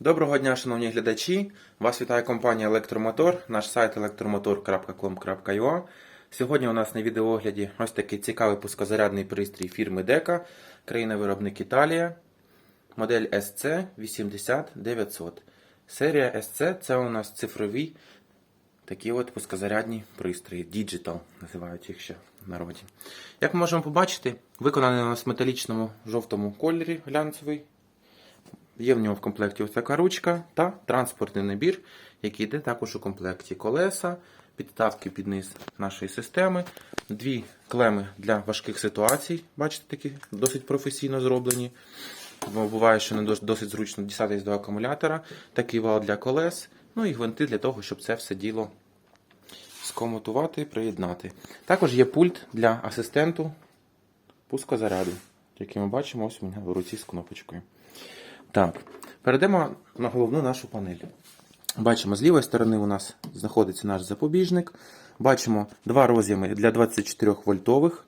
Доброго дня, шановні глядачі! Вас вітає компанія Електромотор, наш сайт electromotor.com.ua. Сьогодні у нас на відеоогляді ось такий цікавий пускозарядний пристрій фірми DECA, країна-виробник Італія, модель SC80900. Серія SC це у нас цифрові такі от пускозарядні пристрої, Digital називають їх ще в народі. Як ми можемо побачити, виконаний у нас в металічному жовтому кольорі глянцевий. Є в нього в комплекті ось така ручка та транспортний набір, який йде також у комплекті колеса, підставки під низ нашої системи, дві клеми для важких ситуацій, бачите, такі досить професійно зроблені. Буває, що не досить зручно дістатись до акумулятора, такий вал для колес, ну і гвинти для того, щоб це все діло скомутувати приєднати. Також є пульт для асистенту пускозаряду, який ми бачимо ось у мене в руці з кнопочкою. Так, перейдемо на головну нашу панель. Бачимо, з лівої сторони у нас знаходиться наш запобіжник. Бачимо два роз'єми для 24 вольтових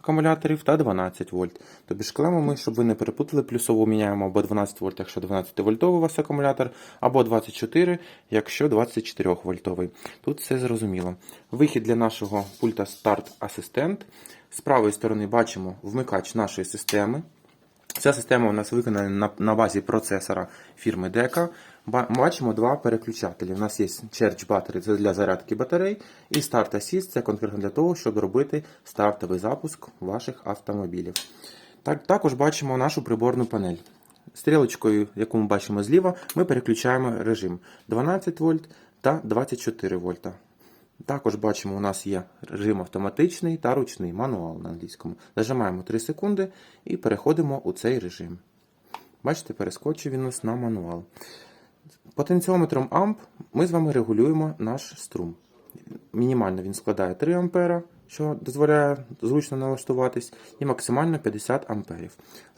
акумуляторів та 12 вольт. Тобі ж клему ми, щоб ви не перепутали, плюсово міняємо або 12 вольт, якщо 12 вольтовий у вас акумулятор, або 24, якщо 24 вольтовий. Тут все зрозуміло. Вихід для нашого пульта Start Assistant. З правої сторони бачимо вмикач нашої системи. Ця система у нас виконана на, на базі процесора фірми DECA. Бачимо два переключателі. У нас є Charge Battery це для зарядки батарей, і Start Assist це конкретно для того, щоб робити стартовий запуск ваших автомобілів. Так, також бачимо нашу приборну панель. Стрілочкою, яку ми бачимо зліва, ми переключаємо режим 12 вольт та 24 вольта. Також бачимо, у нас є режим автоматичний та ручний мануал на англійському. Зажимаємо 3 секунди і переходимо у цей режим. Бачите, перескочив він нас на мануал. Потенціометром амп ми з вами регулюємо наш струм. Мінімально він складає 3 А, що дозволяє зручно налаштуватись, і максимально 50 А.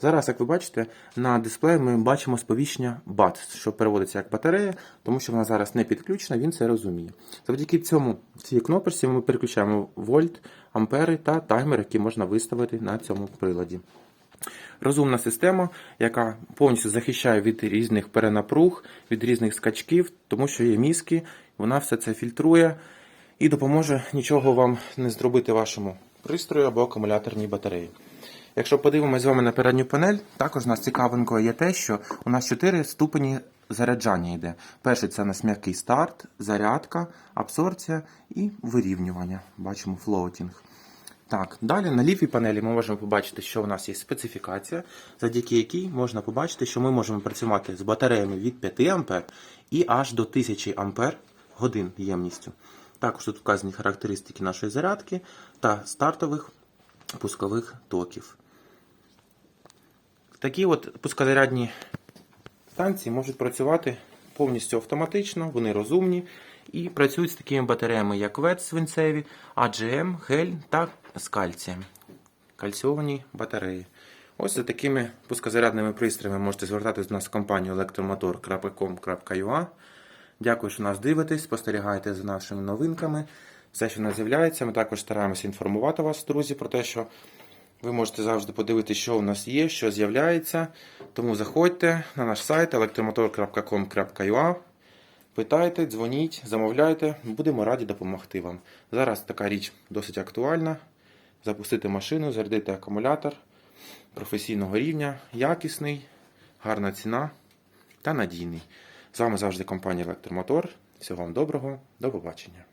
Зараз, як ви бачите, на дисплеї ми бачимо сповіщення BAT, що переводиться як батарея, тому що вона зараз не підключена, він це розуміє. Завдяки цьому цій кнопочці ми переключаємо вольт, ампери та таймер, який можна виставити на цьому приладі. Розумна система, яка повністю захищає від різних перенапруг, від різних скачків, тому що є мізки, вона все це фільтрує і допоможе нічого вам не зробити вашому пристрою або акумуляторній батареї. Якщо подивимось з вами на передню панель, також нас цікавинкою є те, що у нас 4 ступені заряджання йде. Перший це у нас м'який старт, зарядка, абсорбція і вирівнювання. Бачимо флоутінг. Так, далі на лівій панелі ми можемо побачити, що у нас є специфікація, завдяки якій можна побачити, що ми можемо працювати з батареями від 5 А і аж до 1000 А годин ємністю. Також тут вказані характеристики нашої зарядки та стартових пускових токів. Такі от пускозарядні станції можуть працювати повністю автоматично, вони розумні і працюють з такими батареями, як ВЕЦ свинцеві, AGM, Гель та з кальцієм. Кальціовані батареї. Ось за такими пускозарядними пристроями можете звертатись до нас в компанію electromotor.com.ua. Дякую, що нас дивитесь, спостерігаєте за нашими новинками. Все, що нас з'являється, ми також стараємося інформувати вас, друзі, про те, що ви можете завжди подивитися, що у нас є, що з'являється. Тому заходьте на наш сайт electromotor.com.ua. Питайте, дзвоніть, замовляйте, будемо раді допомогти вам. Зараз така річ досить актуальна. Запустити машину, зарядити акумулятор професійного рівня, якісний, гарна ціна та надійний. З вами завжди компанія Електромотор. Всього вам доброго, до побачення.